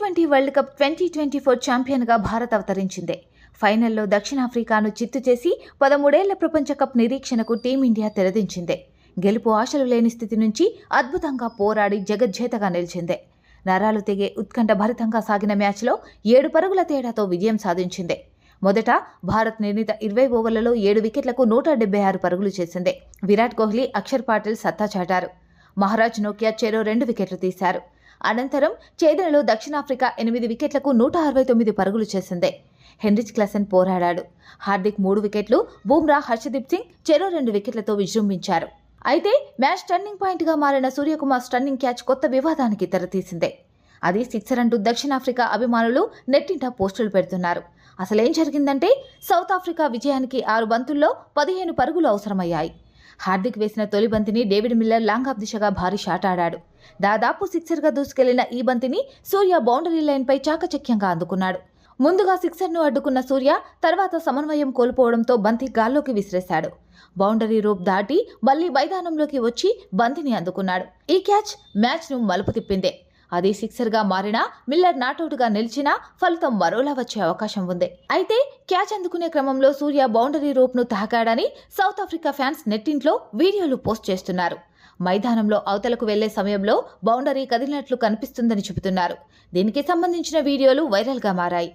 Twenty world cup twenty twenty four ఛాంపియన్గా Bharat అవతరించింది. ఫైనల్లో దక్షిణాఫ్రికాను చిత్తు చేసి పదమూడేళ్ళ ప్రపంచ కప్ నిరీక్షణకు టీమిండియా తెరదించింది. గెలుపు ఆశలు లేని స్థితి నుంచి అద్భుతంగా పోరాడి జగజ్జేతగా నిలిచింది. నరాలు తెగే ఉత్కంఠ భరితంగా సాగిన మ్యాచ్లో ఏడు పరుగుల తేడాతో విజయం సాధించింది. మొదట భారత్ నిర్ణీత ఇరవై ఓవర్లలో ఏడు వికెట్లకు నూట డెబ్బై ఆరు పరుగులు చేసింది. విరాట్ కోహ్లీ అక్షర్ పాటిల్ సత్తా చాటారు. మహారాజ్ నోకియా చెరో రెండు వికెట్లు తీశారు. అనంతరం ఛేదనలో దక్షిణాఫ్రికా ఎనిమిది వికెట్లకు నూట అరవై తొమ్మిది పరుగులు చేసింది. హెన్రిచ్ క్లసన్ పోరాడాడు. హార్దిక్ మూడు వికెట్లు బూమ్రా హర్షదీప్ సింగ్ చెరో రెండు వికెట్లతో విజృంభించారు. అయితే మ్యాచ్ టర్నింగ్ పాయింట్గా మారిన సూర్యకుమార్ స్టన్నింగ్ క్యాచ్ కొత్త వివాదానికి తెరతీసిందే. అది సిక్సర్ అంటూ దక్షిణాఫ్రికా అభిమానులు నెట్టింట పోస్టులు పెడుతున్నారు. అసలేం జరిగిందంటే సౌత్ ఆఫ్రికా విజయానికి ఆరు బంతుల్లో పదిహేను పరుగులు అవసరమయ్యాయి. హార్దిక్ వేసిన తొలి బంతిని డేవిడ్ మిల్లర్ లాంగ్ ఆఫ్ దిశగా భారీ షాట్ ఆడాడు. దాదాపు సిక్సర్గా దూసుకెళ్ళిన ఈ బంతిని సూర్య బౌండరీ లైన్పై చాకచక్యంగా అందుకున్నాడు. ముందుగా సిక్సర్ను అడ్డుకున్న సూర్య తర్వాత సమన్వయం కోల్పోవడంతో బంతి గాల్లోకి విసిరేశాడు. బౌండరీ రూప్ దాటి మళ్ళీ మైదానంలోకి వచ్చి బంతిని అందుకున్నాడు. ఈ క్యాచ్ మ్యాచ్ను మలుపు తిప్పిందే. అది సిక్సర్గా మారినా మిల్లర్ నాటౌట్గా నిలిచినా ఫలితం మరోలా వచ్చే అవకాశం ఉంది. అయితే క్యాచ్ అందుకునే క్రమంలో సూర్య బౌండరీ రూప్ను తాకాడని సౌత్ ఆఫ్రికా ఫ్యాన్స్ నెట్టింట్లో వీడియోలు పోస్ట్ చేస్తున్నారు. మైదానంలో అవతలకు వెళ్ళే సమయంలో బౌండరీ కదిలినట్లు కనిపిస్తుందని చెబుతున్నారు. దీనికి సంబంధించిన వీడియోలు వైరల్గా మారాయి.